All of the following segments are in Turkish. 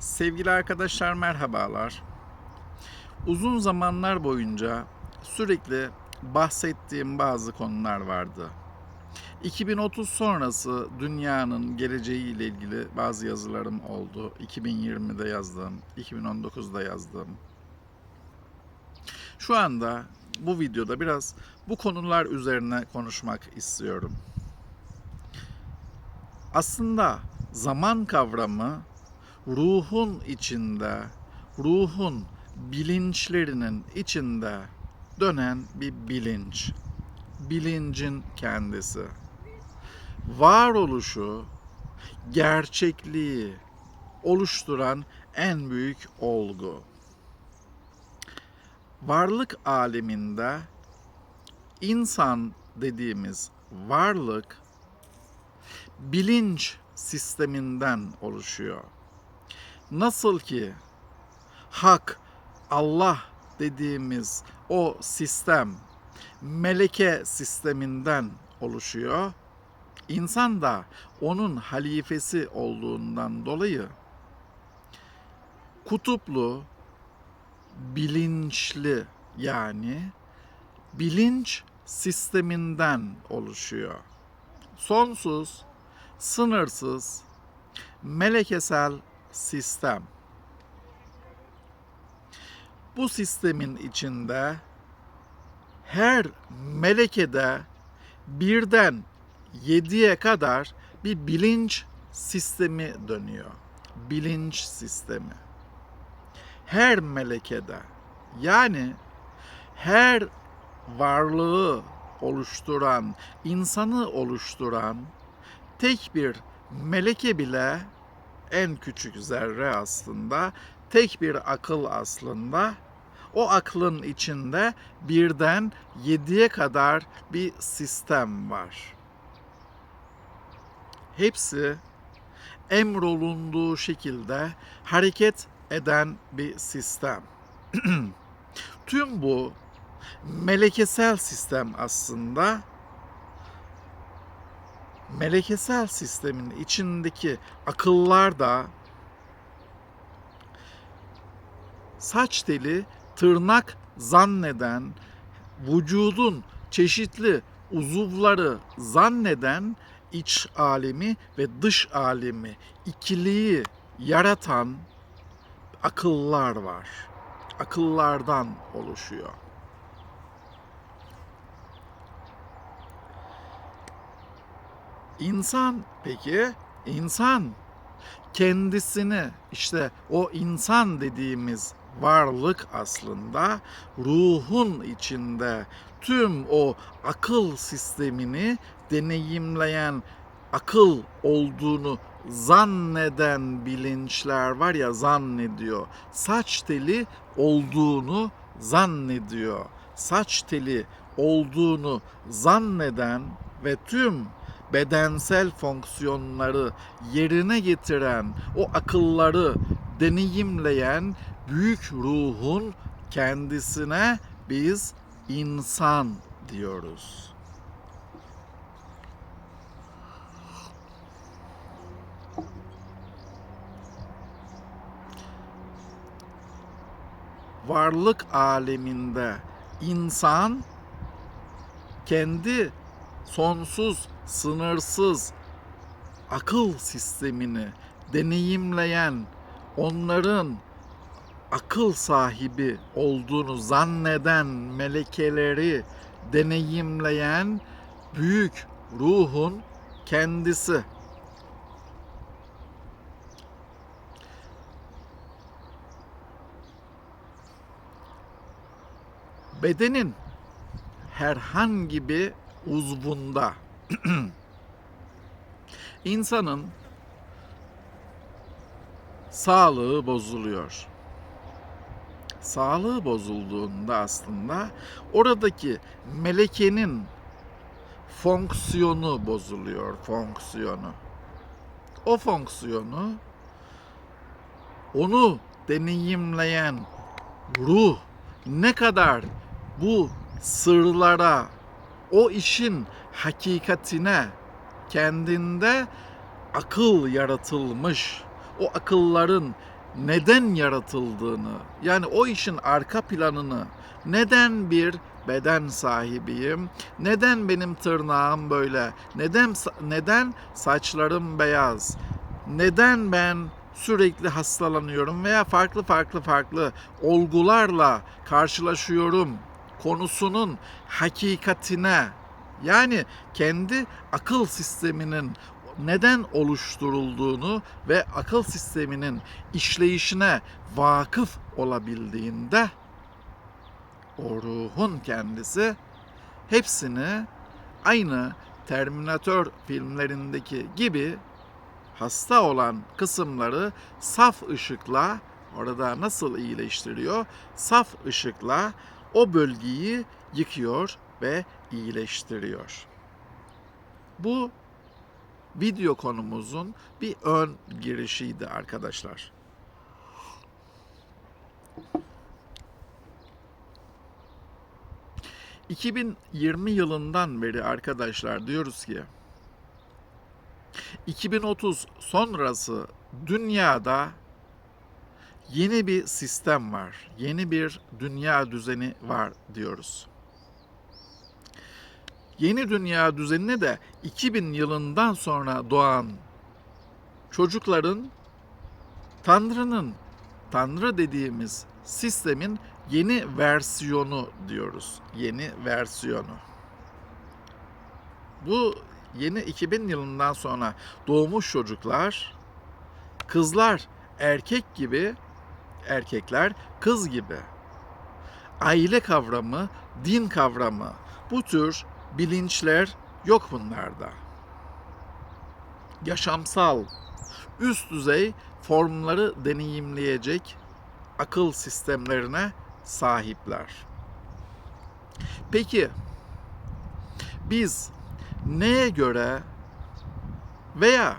Sevgili arkadaşlar merhabalar. Uzun zamanlar boyunca sürekli bahsettiğim bazı konular vardı. 2030 sonrası dünyanın geleceğiyle ilgili bazı yazılarım oldu. 2020'de yazdım, 2019'da yazdım. Şu anda bu videoda biraz bu konular üzerine konuşmak istiyorum. Aslında zaman kavramı ruhun içinde, ruhun bilinçlerinin içinde dönen bir bilinç. Bilincin kendisi. Varoluşu, gerçekliği oluşturan en büyük olgu. Varlık aleminde insan dediğimiz varlık bilinç sisteminden oluşuyor. Nasıl ki hak, Allah dediğimiz o sistem meleke sisteminden oluşuyor. İnsan da onun halifesi olduğundan dolayı kutuplu, bilinçli yani bilinç sisteminden oluşuyor. Sonsuz, sınırsız, melekesel sistem. Bu sistemin içinde her melekede birden yediye kadar bir bilinç sistemi dönüyor. Bilinç sistemi. Her melekede yani her varlığı oluşturan, insanı oluşturan tek bir meleke bile en küçük zerre aslında, tek bir akıl aslında. O aklın içinde birden yediye kadar bir sistem var. Hepsi emrolunduğu şekilde hareket eden bir sistem. Tüm bu melekesel sistem aslında melekesel sistemin içindeki akıllar da saç teli tırnak zanneden vücudun çeşitli uzuvları zanneden iç alemi ve dış alemi ikiliği yaratan akıllar var. Akıllardan oluşuyor. İnsan peki insan kendisini işte o insan dediğimiz varlık aslında ruhun içinde tüm o akıl sistemini deneyimleyen akıl olduğunu zanneden bilinçler var ya zannediyor. Saç teli olduğunu zannediyor. Saç teli olduğunu zanneden ve tüm bedensel fonksiyonları yerine getiren o akılları deneyimleyen büyük ruhun kendisine biz insan diyoruz. Varlık aleminde insan kendi sonsuz, sınırsız akıl sistemini deneyimleyen, onların akıl sahibi olduğunu zanneden melekeleri deneyimleyen büyük ruhun kendisi. Bedenin herhangi bir uzvunda insanın sağlığı bozuluyor. Sağlığı bozulduğunda aslında oradaki melekenin fonksiyonu bozuluyor, fonksiyonu. O fonksiyonu onu deneyimleyen ruh ne kadar bu sırlara o işin hakikatine kendinde akıl yaratılmış, o akılların neden yaratıldığını, yani o işin arka planını, neden bir beden sahibiyim, neden benim tırnağım böyle, neden neden saçlarım beyaz, neden ben sürekli hastalanıyorum veya farklı farklı farklı olgularla karşılaşıyorum konusunun hakikatine yani kendi akıl sisteminin neden oluşturulduğunu ve akıl sisteminin işleyişine vakıf olabildiğinde o ruhun kendisi hepsini aynı Terminator filmlerindeki gibi hasta olan kısımları saf ışıkla orada nasıl iyileştiriyor? Saf ışıkla o bölgeyi yıkıyor ve iyileştiriyor. Bu video konumuzun bir ön girişiydi arkadaşlar. ...2020 yılından beri arkadaşlar diyoruz ki... 2030 sonrası dünyada yeni bir sistem var. Yeni bir dünya düzeni var diyoruz. Yeni dünya düzenine de 2000 yılından sonra doğan çocukların Tanrı'nın Tanrı dediğimiz sistemin yeni versiyonu diyoruz. Yeni versiyonu. Bu yeni 2000 yılından sonra doğmuş çocuklar kızlar erkek gibi erkekler kız gibi aile kavramı, din kavramı bu tür bilinçler yok bunlarda. Yaşamsal, üst düzey formları deneyimleyecek akıl sistemlerine sahipler. Peki biz neye göre veya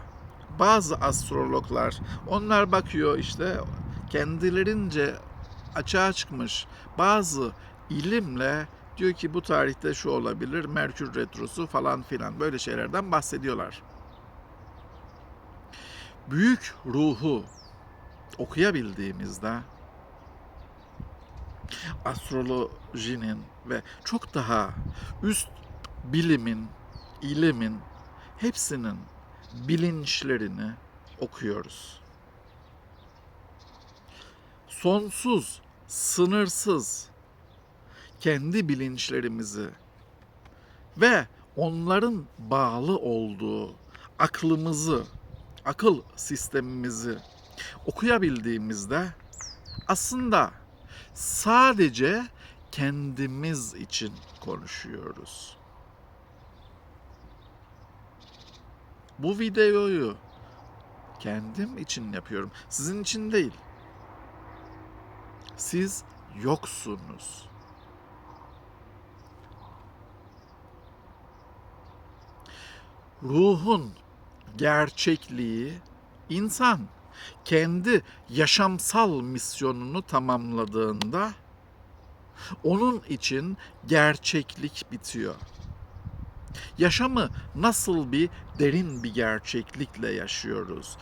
bazı astrologlar onlar bakıyor işte kendilerince açığa çıkmış bazı ilimle diyor ki bu tarihte şu olabilir Merkür retrosu falan filan böyle şeylerden bahsediyorlar. Büyük ruhu okuyabildiğimizde astrolojinin ve çok daha üst bilimin ilimin hepsinin bilinçlerini okuyoruz. Sonsuz, sınırsız kendi bilinçlerimizi ve onların bağlı olduğu aklımızı, akıl sistemimizi okuyabildiğimizde aslında sadece kendimiz için konuşuyoruz. Bu videoyu kendim için yapıyorum. Sizin için değil. Siz yoksunuz. Ruhun gerçekliği insan kendi yaşamsal misyonunu tamamladığında onun için gerçeklik bitiyor yaşamı nasıl bir derin bir gerçeklikle yaşıyoruz.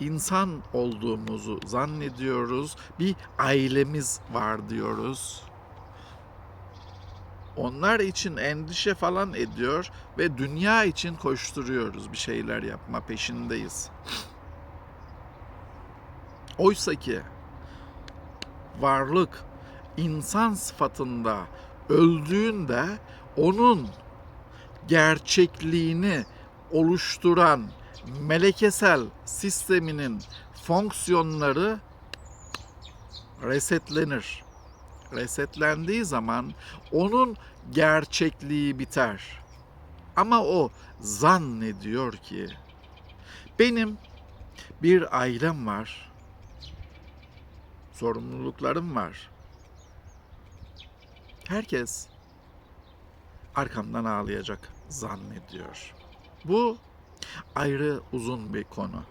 İnsan olduğumuzu zannediyoruz. Bir ailemiz var diyoruz. Onlar için endişe falan ediyor ve dünya için koşturuyoruz. Bir şeyler yapma peşindeyiz. Oysa ki varlık insan sıfatında öldüğünde onun gerçekliğini oluşturan melekesel sisteminin fonksiyonları resetlenir. Resetlendiği zaman onun gerçekliği biter. Ama o zannediyor ki benim bir ailem var. Sorumluluklarım var. Herkes arkamdan ağlayacak zannediyor. Bu ayrı uzun bir konu.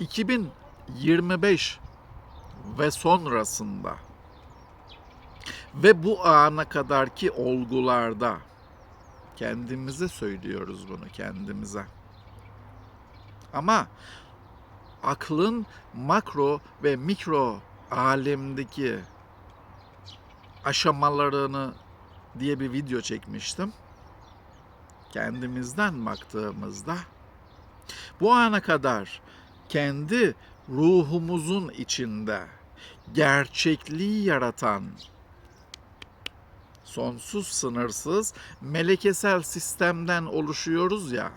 ...2025 ve sonrasında... ...ve bu ana kadarki olgularda... ...kendimize söylüyoruz bunu kendimize... Ama aklın makro ve mikro alemdeki aşamalarını diye bir video çekmiştim. Kendimizden baktığımızda bu ana kadar kendi ruhumuzun içinde gerçekliği yaratan sonsuz sınırsız melekesel sistemden oluşuyoruz ya.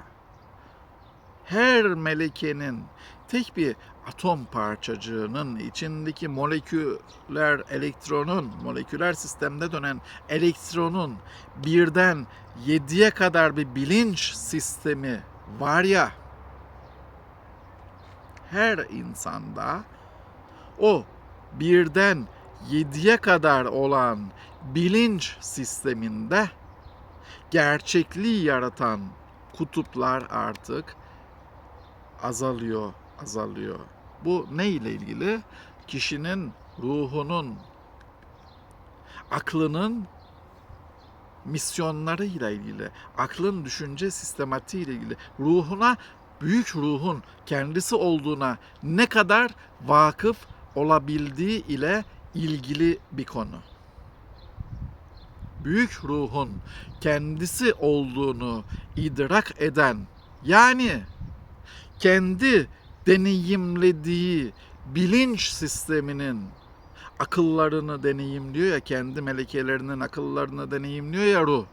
Her melekenin tek bir atom parçacığının içindeki moleküler elektronun, moleküler sistemde dönen elektronun birden yediye kadar bir bilinç sistemi var ya, her insanda o birden yediye kadar olan bilinç sisteminde gerçekliği yaratan kutuplar artık azalıyor, azalıyor. Bu ne ile ilgili? Kişinin ruhunun, aklının misyonlarıyla ilgili, aklın düşünce sistematiği ile ilgili, ruhuna, büyük ruhun kendisi olduğuna ne kadar vakıf olabildiği ile ilgili bir konu. Büyük ruhun kendisi olduğunu idrak eden yani kendi deneyimlediği bilinç sisteminin akıllarını deneyimliyor ya kendi melekelerinin akıllarını deneyimliyor ya ruh.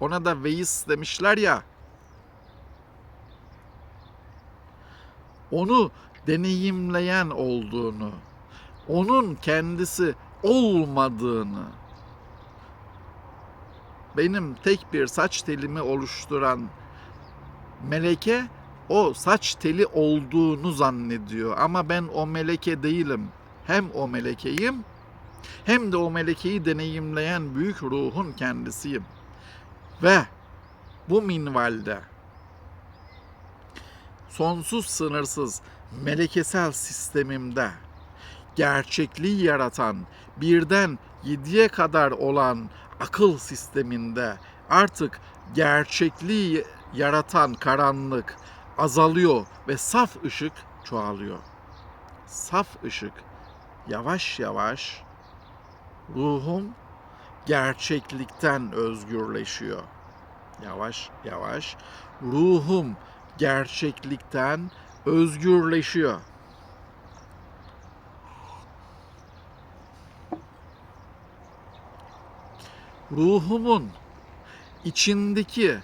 Ona da veis demişler ya. Onu deneyimleyen olduğunu, onun kendisi olmadığını, benim tek bir saç telimi oluşturan meleke o saç teli olduğunu zannediyor. Ama ben o meleke değilim. Hem o melekeyim hem de o melekeyi deneyimleyen büyük ruhun kendisiyim. Ve bu minvalde sonsuz sınırsız melekesel sistemimde gerçekliği yaratan birden yediye kadar olan akıl sisteminde artık gerçekliği yaratan karanlık azalıyor ve saf ışık çoğalıyor. Saf ışık yavaş yavaş ruhum gerçeklikten özgürleşiyor. Yavaş yavaş ruhum gerçeklikten özgürleşiyor. Ruhumun içindeki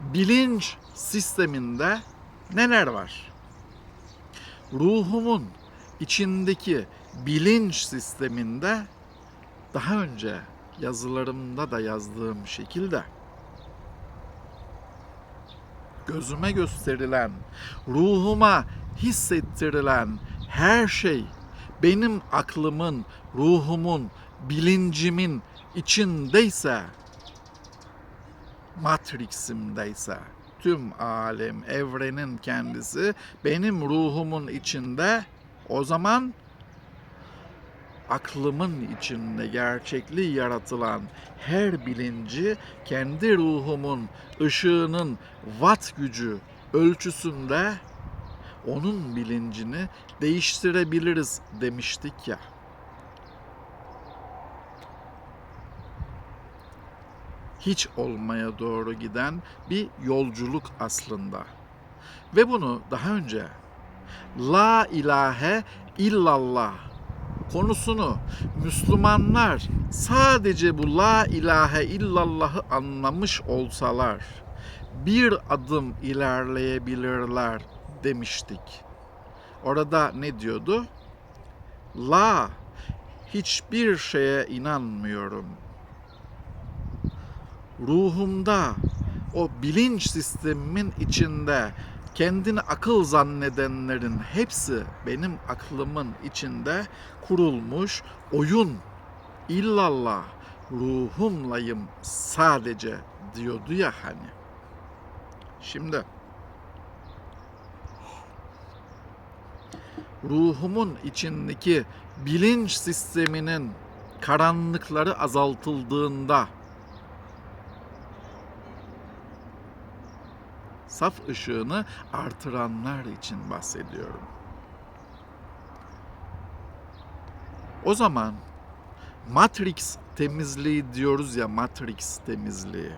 bilinç sisteminde neler var? Ruhumun içindeki bilinç sisteminde daha önce yazılarımda da yazdığım şekilde gözüme gösterilen, ruhuma hissettirilen her şey benim aklımın, ruhumun, bilincimin içindeyse, matriximdeyse, tüm alem, evrenin kendisi benim ruhumun içinde o zaman aklımın içinde gerçekliği yaratılan her bilinci kendi ruhumun ışığının watt gücü ölçüsünde onun bilincini değiştirebiliriz demiştik ya. Hiç olmaya doğru giden bir yolculuk aslında. Ve bunu daha önce La ilahe illallah konusunu Müslümanlar sadece bu la ilahe illallah'ı anlamış olsalar bir adım ilerleyebilirler demiştik. Orada ne diyordu? La hiçbir şeye inanmıyorum. Ruhumda o bilinç sistemimin içinde kendini akıl zannedenlerin hepsi benim aklımın içinde kurulmuş oyun. İllallah ruhumlayım sadece diyordu ya hani. Şimdi ruhumun içindeki bilinç sisteminin karanlıkları azaltıldığında saf ışığını artıranlar için bahsediyorum. O zaman Matrix temizliği diyoruz ya Matrix temizliği.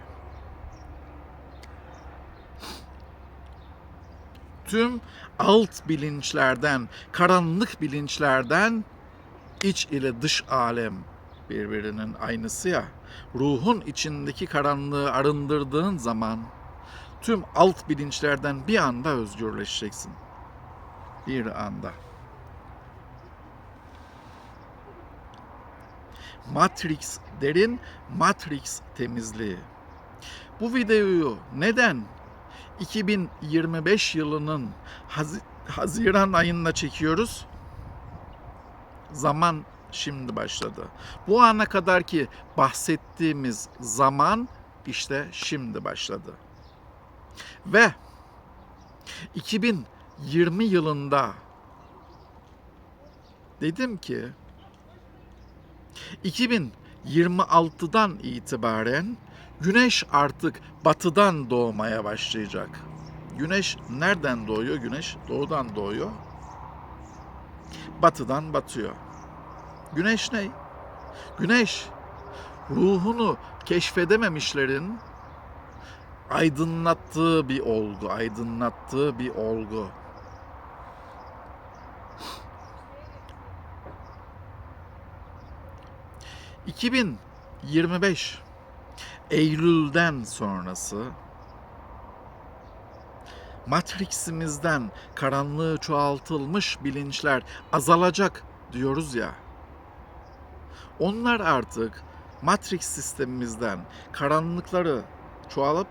Tüm alt bilinçlerden, karanlık bilinçlerden iç ile dış alem birbirinin aynısı ya. Ruhun içindeki karanlığı arındırdığın zaman tüm alt bilinçlerden bir anda özgürleşeceksin. Bir anda. Matrix derin Matrix temizliği. Bu videoyu neden 2025 yılının Haz- Haziran ayında çekiyoruz? Zaman şimdi başladı. Bu ana kadar ki bahsettiğimiz zaman işte şimdi başladı. Ve 2020 yılında dedim ki 2026'dan itibaren güneş artık batıdan doğmaya başlayacak. Güneş nereden doğuyor? Güneş doğudan doğuyor. Batıdan batıyor. Güneş ne? Güneş ruhunu keşfedememişlerin aydınlattığı bir olgu, aydınlattığı bir olgu. ...2025 Eylül'den sonrası Matrix'imizden karanlığı çoğaltılmış bilinçler azalacak diyoruz ya. Onlar artık Matrix sistemimizden karanlıkları çoğalıp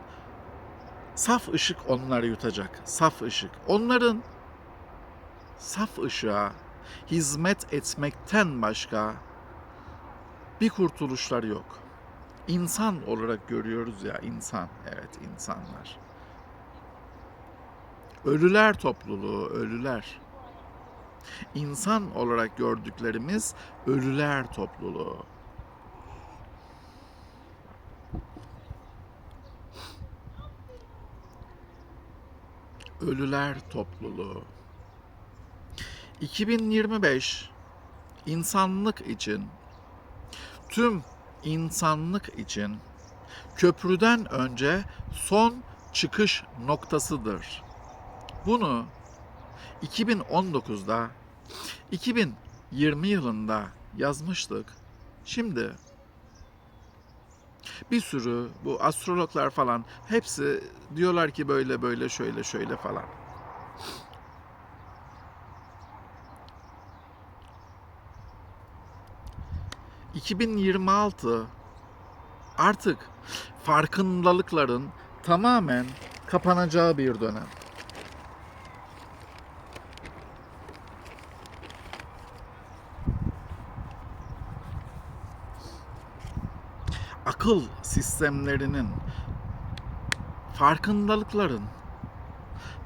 saf ışık onları yutacak. Saf ışık. Onların saf ışığa hizmet etmekten başka bir kurtuluşları yok. İnsan olarak görüyoruz ya insan. Evet insanlar. Ölüler topluluğu, ölüler. İnsan olarak gördüklerimiz ölüler topluluğu. Ölüler topluluğu. 2025 insanlık için tüm insanlık için köprüden önce son çıkış noktasıdır. Bunu 2019'da 2020 yılında yazmıştık. Şimdi bir sürü bu astrologlar falan hepsi diyorlar ki böyle böyle şöyle şöyle falan. ...2026 artık farkındalıkların tamamen kapanacağı bir dönem. Akıl sistemlerinin farkındalıkların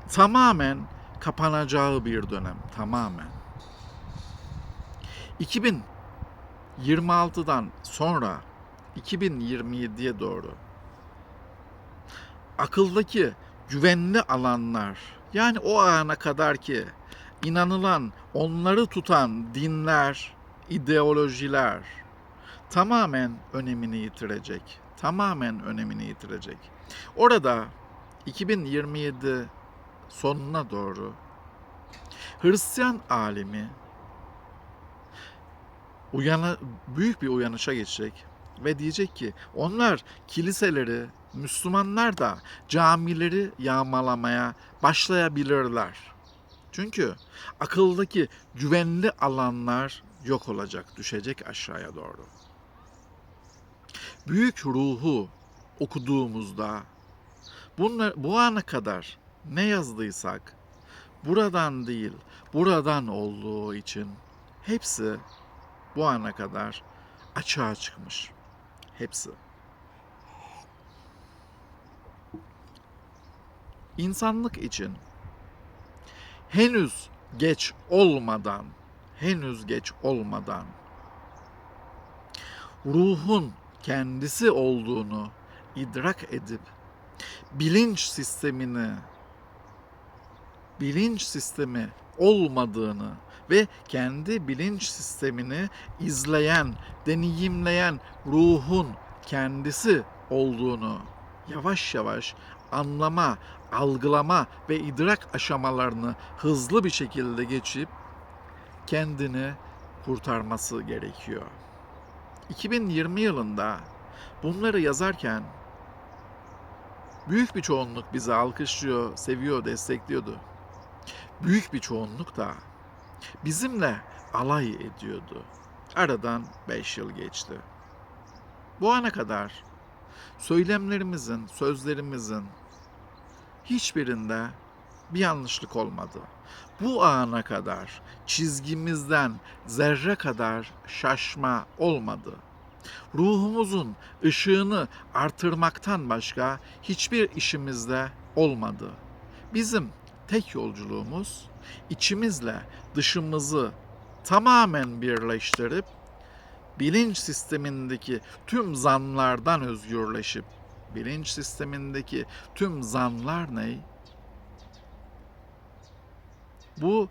tamamen kapanacağı bir dönem tamamen. 2026'dan sonra 2027'ye doğru akıldaki güvenli alanlar yani o ana kadar ki inanılan onları tutan dinler, ideolojiler, tamamen önemini yitirecek. Tamamen önemini yitirecek. Orada 2027 sonuna doğru Hristiyan alimi uyana, büyük bir uyanışa geçecek ve diyecek ki onlar kiliseleri, Müslümanlar da camileri yağmalamaya başlayabilirler. Çünkü akıldaki güvenli alanlar yok olacak, düşecek aşağıya doğru büyük ruhu okuduğumuzda bunlar, bu ana kadar ne yazdıysak buradan değil buradan olduğu için hepsi bu ana kadar açığa çıkmış. Hepsi. İnsanlık için henüz geç olmadan, henüz geç olmadan ruhun kendisi olduğunu idrak edip bilinç sistemini bilinç sistemi olmadığını ve kendi bilinç sistemini izleyen, deneyimleyen ruhun kendisi olduğunu yavaş yavaş anlama, algılama ve idrak aşamalarını hızlı bir şekilde geçip kendini kurtarması gerekiyor. 2020 yılında bunları yazarken büyük bir çoğunluk bizi alkışlıyor, seviyor, destekliyordu. Büyük bir çoğunluk da bizimle alay ediyordu. Aradan 5 yıl geçti. Bu ana kadar söylemlerimizin, sözlerimizin hiçbirinde bir yanlışlık olmadı. Bu ana kadar çizgimizden zerre kadar şaşma olmadı. Ruhumuzun ışığını artırmaktan başka hiçbir işimizde olmadı. Bizim tek yolculuğumuz içimizle dışımızı tamamen birleştirip bilinç sistemindeki tüm zanlardan özgürleşip bilinç sistemindeki tüm zanlar ne? Bu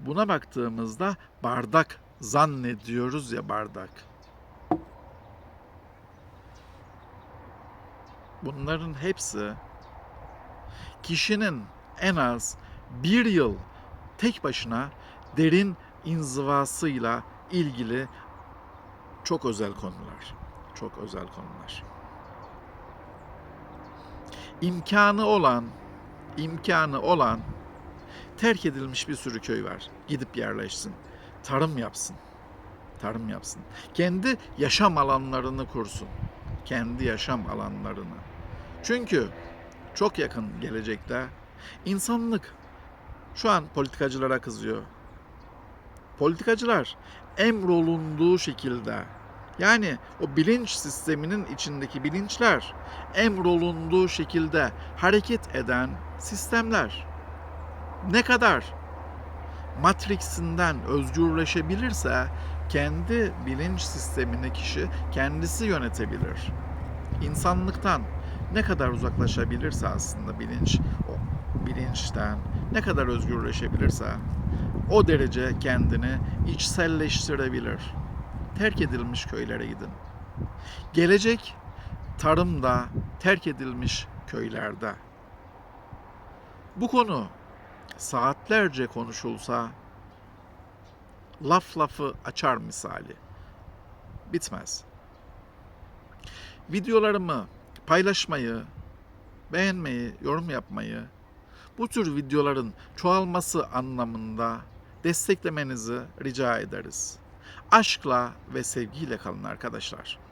buna baktığımızda bardak zannediyoruz ya bardak. Bunların hepsi kişinin en az bir yıl tek başına derin inzivasıyla ilgili çok özel konular. Çok özel konular. İmkanı olan, imkanı olan terk edilmiş bir sürü köy var. Gidip yerleşsin. Tarım yapsın. Tarım yapsın. Kendi yaşam alanlarını kursun. Kendi yaşam alanlarını. Çünkü çok yakın gelecekte insanlık şu an politikacılara kızıyor. Politikacılar emrolunduğu şekilde yani o bilinç sisteminin içindeki bilinçler emrolunduğu şekilde hareket eden sistemler ne kadar Matrix'inden özgürleşebilirse kendi bilinç sistemini kişi kendisi yönetebilir. İnsanlıktan ne kadar uzaklaşabilirse aslında bilinç o bilinçten ne kadar özgürleşebilirse o derece kendini içselleştirebilir. Terk edilmiş köylere gidin. Gelecek tarımda terk edilmiş köylerde. Bu konu saatlerce konuşulsa laf lafı açar misali. Bitmez. Videolarımı paylaşmayı, beğenmeyi, yorum yapmayı, bu tür videoların çoğalması anlamında desteklemenizi rica ederiz. Aşkla ve sevgiyle kalın arkadaşlar.